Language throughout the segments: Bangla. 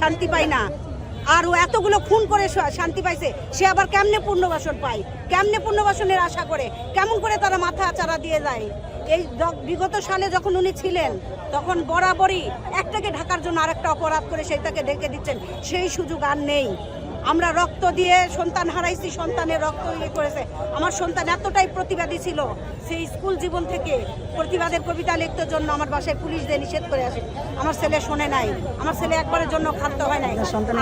শান্তি পাই না। আর ও এতগুলো খুন করে শান্তি পাইছে, সে আবার কেমনে পূর্ণবাসন পায়? কেমনে পূর্ণবাসনের আশা করে? কেমন করে তারা মাথা চারা দিয়ে যায়? এই বিগত সালে যখন উনি ছিলেন, তখন বরাবরই একটাকে ঢাকার জন্য আরেকটা অপরাধ করে সেইটাকে ঢেকে দিচ্ছেন। সেই সুযোগ আর নেই। আমরা রক্ত দিয়ে সন্তান হারাইছি সন্তানের রক্ত ইয়ে করেছে। আমার সন্তান এতটাই প্রতিবাদী ছিল সেই স্কুল জীবন থেকে প্রতিবাদের কবিতা লিখতে জন্য আমার বাসায় পুলিশ দিয়ে নিষেধ করে আসে। আমার ছেলে শোনে নাই আমার ছেলে একবারের জন্য খাদ্য হয় নাই।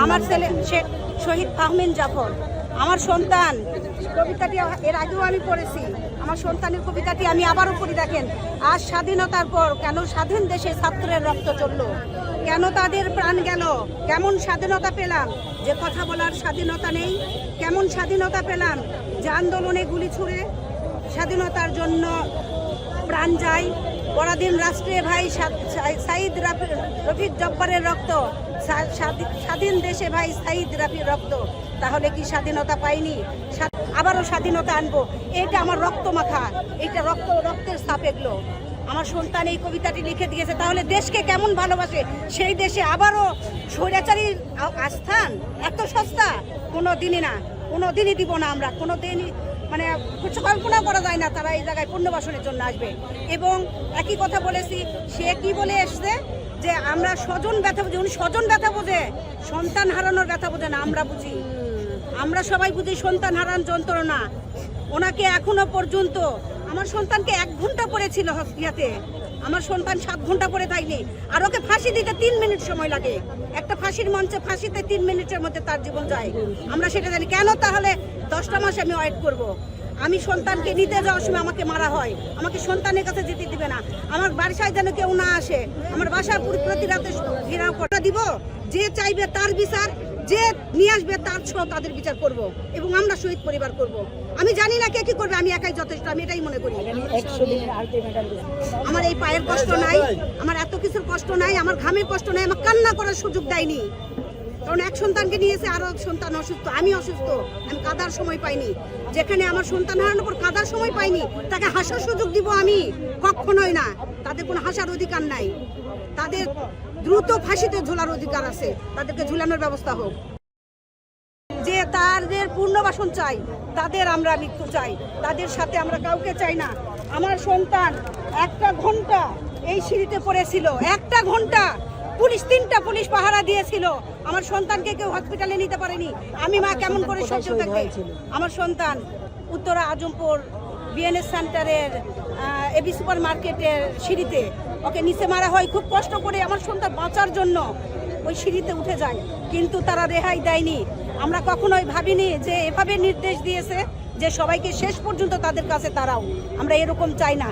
আমার ছেলে সে শহীদ ফাহমিন জাফর। আমার সন্তান, কবিতাটি এর আগেও আমি পড়েছি। আমার সন্তানের কবিতাটি আমি আবারও পড়ি, দেখেন। আজ স্বাধীনতার পর কেন স্বাধীন দেশে ছাত্রের রক্ত চলল? কেন তাদের প্রাণ গেল? কেমন স্বাধীনতা পেলাম? যে কথা বলার স্বাধীনতা নেই। কেমন স্বাধীনতা পেলাম? যে আন্দোলনে গুলি ছুড়ে স্বাধীনতার জন্য প্রাণ যায়। পরাধীন রাষ্ট্রে ভাই সাইদ রাফি- রফিক জব্বারের রক্ত। স্বাধীন দেশে ভাই সাইদ রাফির রক্ত। তাহলে কি স্বাধীনতা পাইনি? আবারও স্বাধীনতা আনব। এটা আমার রক্ত মাখা। এটা রক্ত, রক্তের ছাপ এগুলো। আমার সন্তান এই কবিতাটি লিখে দিয়েছে। তাহলে দেশকে কেমন ভালোবাসে? সেই দেশে আবারও স্বৈরাচারীর আস্থান? এত সস্তা? কোনো দিনই না। কোনো দিনই দিব না আমরা। কোনো দিনই মানে কিছু কল্পনা করা যায় না তারা এই জায়গায় পুণ্যবাসনের জন্য আসবে। এবং একই কথা বলেছি, সে কি বলে এসছে? যে আমরা স্বজন ব্যথা বুঝি। উনি স্বজন ব্যথা বোঝে। সন্তান হারানোর ব্যথা বোঝে না, আমরা বুঝি। আমরা সবাই বুঝি সন্তান হারান যন্ত্রণা। ওনাকে এখনও পর্যন্ত, আমার সন্তানকে এক ঘণ্টা পড়েছিল ইয়াতে আমার সন্তান সাত ঘণ্টা পরে থাকলে আর ওকে ফাঁসি দিতে তিন মিনিট সময় লাগে। একটা ফাঁসির মঞ্চে ফাঁসিতে তিন মিনিটের মধ্যে তার জীবন যায়। আমরা সেটা জানি। কেন তাহলে দশটা মাস আমি ওয়েট করব। আমি সন্তানকে নিতে যাওয়ার সময় আমাকে মারা হয়। আমাকে সন্তানের কাছে যেতে দিবে না। আমার বাসায় যেন কেউ না আসে। আমার বাসা পুরো প্রতি রাতে ঘেরাও করা। দিব। যে চাইবে তার বিচার, যে নিয়ে আসবে তার ছ, তাদের বিচার করব। এবং আমরা শহীদ পরিবার করব। আমি জানি না কে কি করবে, আমি একাই যথেষ্ট, আমি এটাই মনে করি। আমার এই পায়ের কষ্ট নাই, আমার এত কিছুর কষ্ট নাই, আমার ঘামের কষ্ট নাই, আমার কান্না করার সুযোগ দেয়নি। কারণ এক সন্তানকে নিয়েছে, আরও সন্তান অসুস্থ, আমি অসুস্থ, আমি কাদার সময় পাইনি। যেখানে আমার সন্তান হারানোর পর কাদার সময় পাইনি, তাকে হাসার সুযোগ দিব আমি, কখনোই না। তাদের কোনো হাসার অধিকার নাই। তাদের দ্রুত ফাঁসিতে ঝোলার অধিকার আছে, তাদেরকে ঝুলানোর ব্যবস্থা হোক। যে তাদের পূর্ণবাসন চাই, তাদের আমরা মৃত্যু চাই। তাদের সাথে আমরা কাউকে চাই না। আমার সন্তান একটা ঘণ্টা এই সিঁড়িতে পড়েছিল, একটা ঘণ্টা পুলিশ তিনটা পুলিশ পাহারা দিয়েছিল। আমার সন্তানকে কেউ হসপিটালে নিতে পারেনি। আমি মা কেমন করে সহ্য থাকবে আমার সন্তান উত্তরা আজমপুর বিএনএস সেন্টারের এবি সুপার মার্কেটের সিঁড়িতে। ওকে নিচে মারা হয় খুব কষ্ট করে আমার সন্তান বাঁচার জন্য ওই সিঁড়িতে উঠে যায়। কিন্তু তারা রেহাই দেয়নি। আমরা কখনোই ভাবিনি যে এভাবে নির্দেশ দিয়েছে যে সবাইকে শেষ পর্যন্ত তাদের কাছে তারাও আমরা এরকম চাই না।